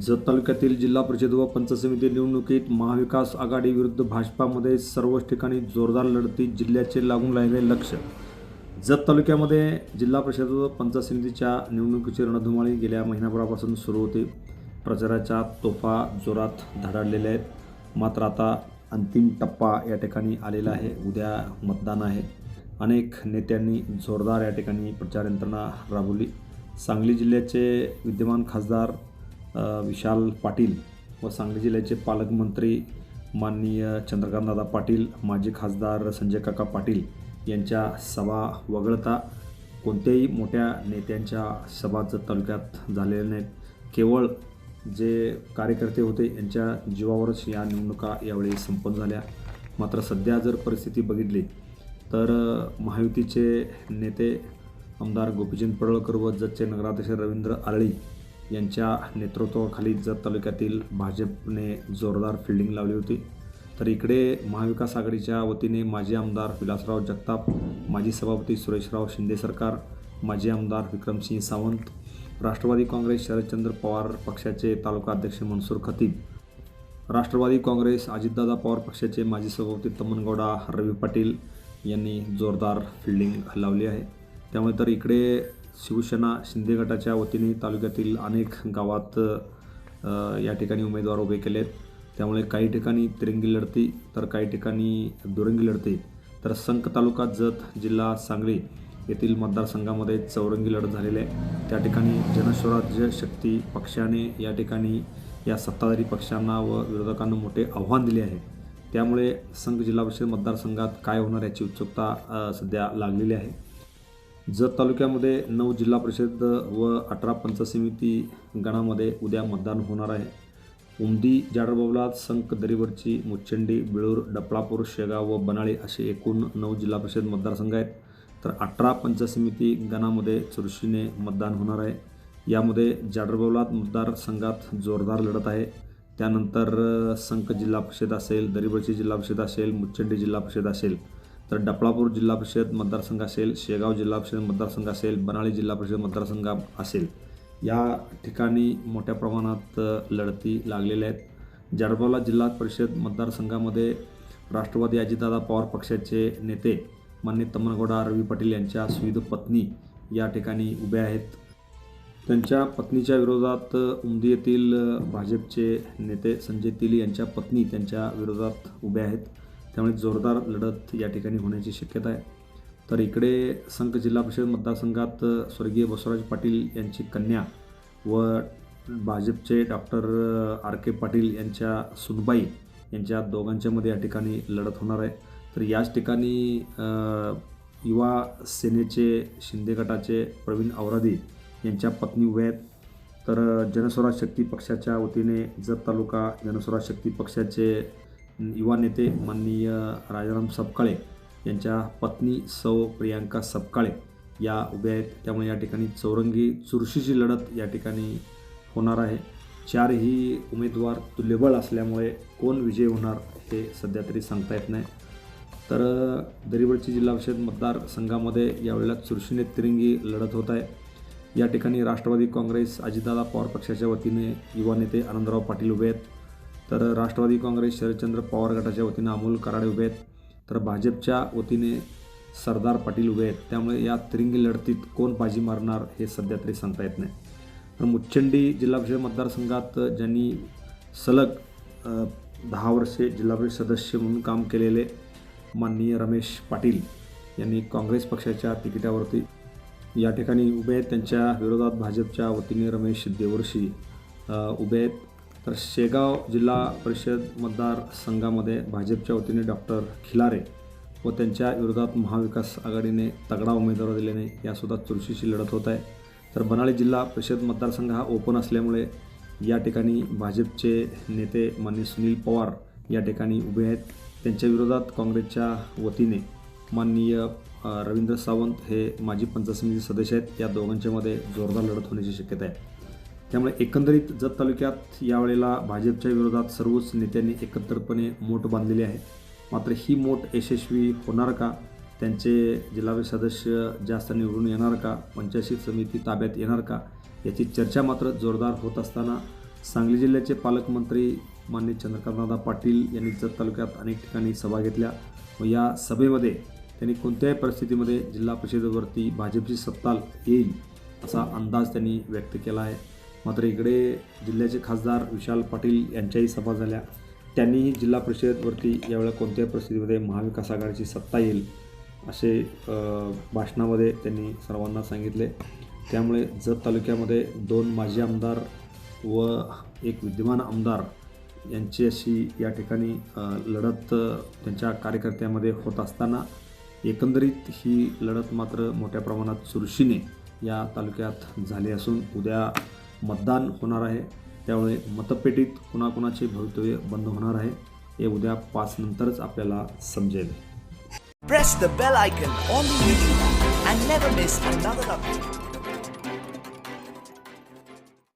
जत तालुक्यातील जिल्हा परिषद व पंचायत समिती निवडणुकीत महाविकास आघाडी विरुद्ध भाजपामध्ये सर्वच ठिकाणी जोरदार लढती जिल्ह्याचे लागून राहिले लक्ष. जत तालुक्यामध्ये जिल्हा परिषद व पंचायत समितीच्या निवडणुकीची रणधुमाळी गेल्या महिनाभरापासून सुरू होती. प्रचाराच्या तोफा जोरात धडाडलेल्या आहेत. मात्र आता अंतिम टप्पा या ठिकाणी आलेला आहे. उद्या मतदान आहे. अनेक नेत्यांनी जोरदार या ठिकाणी प्रचार यंत्रणा राबवली. सांगली जिल्ह्याचे विद्यमान खासदार विशाल पाटील व सांगली जिल्ह्याचे पालकमंत्री माननीय चंद्रकांतदादा पाटील माजी खासदार संजय काका पाटील यांच्या सभा वगळता कोणत्याही मोठ्या नेत्यांच्या सभा तालुक्यात झालेल्या नाहीत केवळ जे कार्यकर्ते होते यांच्या जीवावरच या निवडणुका यावेळी संपन्न झाल्या. मात्र सध्या जर परिस्थिती बघितली तर महायुतीचे नेते आमदार गोपीचंद पडळकर व जतचे नगराध्यक्ष रवींद्र आरळी यांच्या नेतृत्वाखाली जत तालुक्यातील भाजपने जोरदार फिल्डिंग लावली होती तर इकडे महाविकास आघाडीच्या वतीने माजी आमदार विलासराव जगताप माजी सभापती सुरेशराव शिंदे सरकार माजी आमदार विक्रमसिंह सावंत राष्ट्रवादी काँग्रेस शरदचंद्र पवार पक्षाचे तालुका अध्यक्ष मनसूर खतीब राष्ट्रवादी काँग्रेस अजितदादा पवार पक्षाचे माजी सभापती तमनगौडा रवी पाटील यांनी जोरदार फिल्डिंग लावली आहे. त्यामुळे तर इकडे शिवसेना शिंदे गटाच्या वतीने तालुक्यातील अनेक गावात या ठिकाणी उमेदवार उभे केले आहेत त्यामुळे काही ठिकाणी तिरंगी लढती तर काही ठिकाणी दुरंगी लढती. तर संक तालुका जत जिल्हा सांगली येथील मतदारसंघामध्ये चौरंगी लढत झालेली आहे. त्या ठिकाणी जनस्वराज्य शक्ती पक्षाने या ठिकाणी या सत्ताधारी पक्षांना व विरोधकांना मोठे आव्हान दिले आहे. त्यामुळे संघ जिल्हा परिषद मतदारसंघात काय होणार याची उत्सुकता सध्या लागलेली आहे. जत तालुक्यामध्ये नऊ जिल्हा परिषद व अठरा पंच समिती गणामध्ये उद्या मतदान होणार आहे. उमदी जाडरबाबला संक दरीवरची मुच्छंडी बिळूर डपळापूर शेगाव व बनाळी असे एकूण नऊ जिल्हा परिषद मतदारसंघ आहेत. तर अठरा पंच समिती गणामध्ये चुरशीने मतदान होणार आहे. यामध्ये जाडरबावलात मतदारसंघात जोरदार लढत आहे. त्यानंतर संक जिल्हा परिषद असेल दरीवरची जिल्हा परिषद असेल मुच्छंडी जिल्हा परिषद असेल. तर डपळापूर जिल्हा परिषद मतदारसंघ असेल शेगाव जिल्हा परिषद मतदारसंघ असेल बनाळी जिल्हा परिषद मतदारसंघ असेल या ठिकाणी मोठ्या प्रमाणात लढती लागलेल्या आहेत. जळगावला जिल्हा परिषद मतदारसंघामध्ये राष्ट्रवादी अजितदादा पवार पक्षाचे नेते मान्य तमनगौडा रवी पाटील यांच्या सुविध पत्नी या ठिकाणी उभ्या आहेत. त्यांच्या पत्नीच्या विरोधात उमदी येथील भाजपचे नेते संजय तिली यांच्या पत्नी त्यांच्या विरोधात उभ्या आहेत. त्यामुळे जोरदार लढत या ठिकाणी होण्याची शक्यता आहे. तर इकडे संघ जिल्हा परिषद मतदारसंघात स्वर्गीय बसवराज पाटील यांची कन्या व भाजपचे डॉक्टर आर. के. पाटील यांच्या सुनबाई यांच्या दोघांच्यामध्ये या ठिकाणी लढत होणार आहे. तर याच ठिकाणी युवा सेनेचे शिंदे गटाचे प्रवीण औरादी यांच्या पत्नी उभ्या आहेत. तर जनस्वराज शक्ती पक्षाच्या वतीने जत तालुका जनस्वराज शक्ती पक्षाचे युवा नेते माननीय राजाराम सपकाळे यांच्या पत्नी सौ प्रियांका सपकाळे या उभ्या आहेत. त्यामुळे या ठिकाणी चौरंगी चुरशीची लढत या ठिकाणी होणार आहे. चारही उमेदवार तुल्यबळ असल्यामुळे कोण विजय होणार हे सध्या तरी सांगता येत नाही. तर दरीवडची जिल्हा परिषद मतदारसंघामध्ये यावेळेला चुरशीने तिरंगी लढत होत आहे. या ठिकाणी राष्ट्रवादी काँग्रेस अजितदादा पवार पक्षाच्या वतीने युवा नेते आनंदराव पाटील उभे आहेत. तर राष्ट्रवादी काँग्रेस शरदचंद्र पवार गटाच्या वतीने अमोल कराडे उभे आहेत. तर भाजपच्या वतीने सरदार पाटील उभे आहेत. त्यामुळे या तिरंगी लढतीत कोण बाजी मारणार हे सध्या तरी सांगता येत नाही. तर मुच्चंडी जिल्हा परिषद मतदारसंघात ज्यांनी सलग दहा वर्षे जिल्हा परिषद सदस्य म्हणून काम केलेले माननीय रमेश पाटील यांनी काँग्रेस पक्षाच्या तिकिटावरती या ठिकाणी उभे आहेत. त्यांच्या विरोधात भाजपच्या वतीने रमेश देवर्षी उभे आहेत. तर शेगाव जिल्हा परिषद मतदारसंघामध्ये भाजपच्या वतीने डॉक्टर खिलारे व त्यांच्या विरोधात महाविकास आघाडीने तगडा उमेदवार दिल्याने यासुद्धा चुरशीची लढत होत आहे. तर बनाळी जिल्हा परिषद मतदारसंघ हा ओपन असल्यामुळे या ठिकाणी भाजपचे नेते माननीय सुनील पवार या ठिकाणी उभे आहेत. त्यांच्या विरोधात काँग्रेसच्या वतीने माननीय रवींद्र सावंत हे माजी पंचायत समिती सदस्य आहेत. या दोघांच्यामध्ये जोरदार लढत होण्याची शक्यता आहे. त्यामुळे एकंदरीत जत तालुक्यात यावेळेला भाजपच्या विरोधात सर्वच नेत्यांनी एकत्रितपणे मोठ बांधलेली आहे. मात्र ही मोठ यशस्वी होणार का? त्यांचे जिल्हा सदस्य जास्त निवडून येणार का? पंचायत समिती ताब्यात येणार का? याची चर्चा मात्र जोरदार होत असताना सांगली जिल्ह्याचे पालकमंत्री मान्य चंद्रकांतदादा पाटील यांनी जत तालुक्यात अनेक ठिकाणी सभा घेतल्या व या सभेमध्ये त्यांनी कोणत्याही परिस्थितीमध्ये जिल्हा परिषदेवरती भाजपची सत्ता येईल असा अंदाज त्यांनी व्यक्त केला आहे. मात्र इकडे जिल्ह्याचे खासदार विशाल पाटील यांच्याही सभा झाल्या. त्यांनीही जिल्हा परिषदेवरती यावेळेला कोणत्याही परिस्थितीमध्ये महाविकास आघाडीची सत्ता येईल असे भाषणामध्ये त्यांनी सर्वांना सांगितले. त्यामुळे जत तालुक्यामध्ये दोन माजी आमदार व एक विद्यमान आमदार यांची अशी या ठिकाणी लढत त्यांच्या कार्यकर्त्यामध्ये होत असताना एकंदरीत ही लढत मात्र मोठ्या प्रमाणात चुरशीने या तालुक्यात झाली असून उद्या मतदान होणार आहे. त्यामुळे मतपेटीत कुणाकुणाचे भवितव्य बंद होणार आहे हे उद्या पाच नंतरच आपल्याला समजेल.